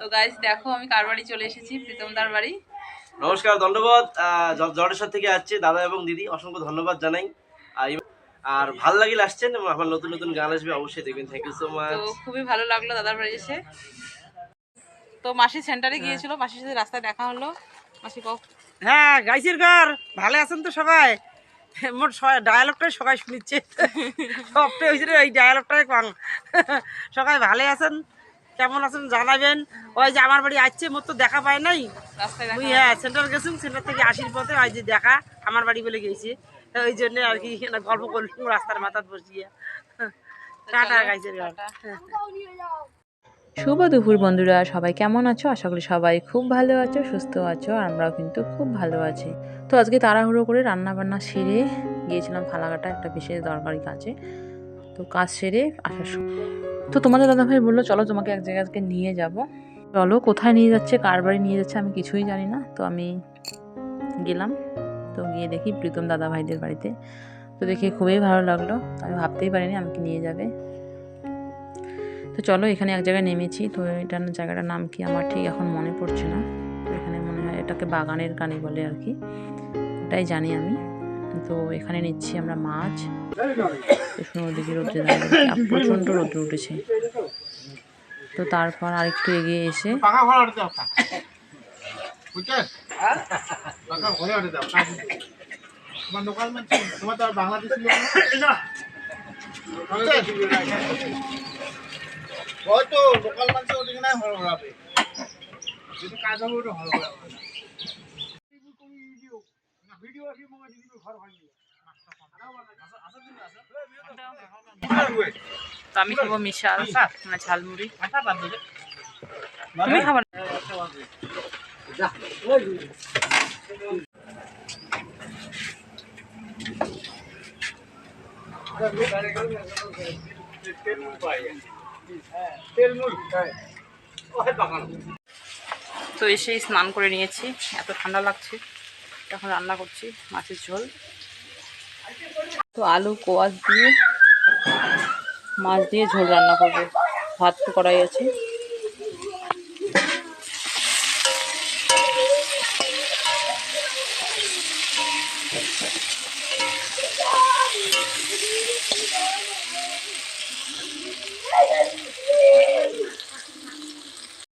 তো গাইজ দেখো আমি কার বাড়ি চলে এসেছি? প্রীতমদার বাড়ি। নমস্কার ধন্যবাদ। জটেশ্বর থেকে আসছে দাদা এবং দিদি অসংখ্য ধন্যবাদ জানাই। আর ভালো লাগিল আসছেন আমার নতুন নতুন গান আসবে অবশ্যই দেখবেন। থ্যাংক ইউ সো তো মাচ খুবই ভালো লাগল দাদার বাড়ি এসে। তো মাসি সেন্টারে গিয়েছিল মাসির সাথে রাস্তায় দেখা হলো। মাসি কও হ্যাঁ গাইছির ঘর ভালো আছেন তো সবাই? মোট ডায়ালগটাই সবাই শুনিচ্ছে। সবটাই হয়েছে রে, এই ডায়ালগটাই কম সবাই ভালো আছেন? কেমন আছেন জানাবেন? ওই যে আমার বাড়ি আসছে মোট তো দেখা পায় নাই। হ্যাঁ। সেন্টার গেছিলাম সেন্টার থেকে আসার পথে ওই যে দেখা আমার বাড়ি বলে গেছি। ওই জন্য আর কি গল্প করলাম রাস্তার মাথার বসিয়ে। টাটা গাইছের ঘর। শুভ দুপুর বন্ধুরা সবাই কেমন আছো? আশা করি সবাই খুব ভালো আছো সুস্থ আছো আর আমরাও কিন্তু খুব ভালো আছি। তো আজকে তাড়াহুড়ো করে রান্না বান্না সেরে গিয়েছিলাম ফালাকাটা একটা বিশেষ দরকারি কাজে। তো কাজ সেরে আসার সময়। তো তোমাদের দাদাভাই বলল, চলো তোমাকে এক জায়গায় আজকে নিয়ে যাব। চলো, কোথায় নিয়ে যাচ্ছে, কার বাড়ি নিয়ে যাচ্ছে, আমি কিছুই জানি না। তো আমি গেলাম, তো গিয়ে দেখি প্রীতম দাদা ভাইদের বাড়িতে। তো দেখে খুবই ভালো লাগল। আমি ভাবতেই পারিনি আমাকে নিয়ে যাবে। তো চলো, এখানে এক জায়গায় নেমেছি। তো এটার জায়গাটার নাম কি আমার ঠিক এখন মনে পড়ছে না। তো এখানে মনে হয় এটাকে বাগানের কানি বলে আর কি। এটাই জানি আমি। তো এখানে নিচ্ছি আমরা মাছ। শুনো ওদিকে রোদ্রে দাঁড়িয়ে প্রচণ্ড রোদ্র উঠেছে। তো তারপর আরেকটু এগিয়ে এসে? হয়তো লোকাল মানুষ ওদিকে নাই হর যদি কাজ হবে ওটা হর আমি খাব মিশাল। মানে ঝালমুড়ি। তুমি খাবার তো এসেই স্নান করে নিয়েছি। এত ঠান্ডা লাগছে। এখন রান্না করছি মাছের ঝোল। তো আলু, কোয়াশ দিয়ে, মাছ দিয়ে ঝোল রান্না করব। ভাত তো করাই আছে।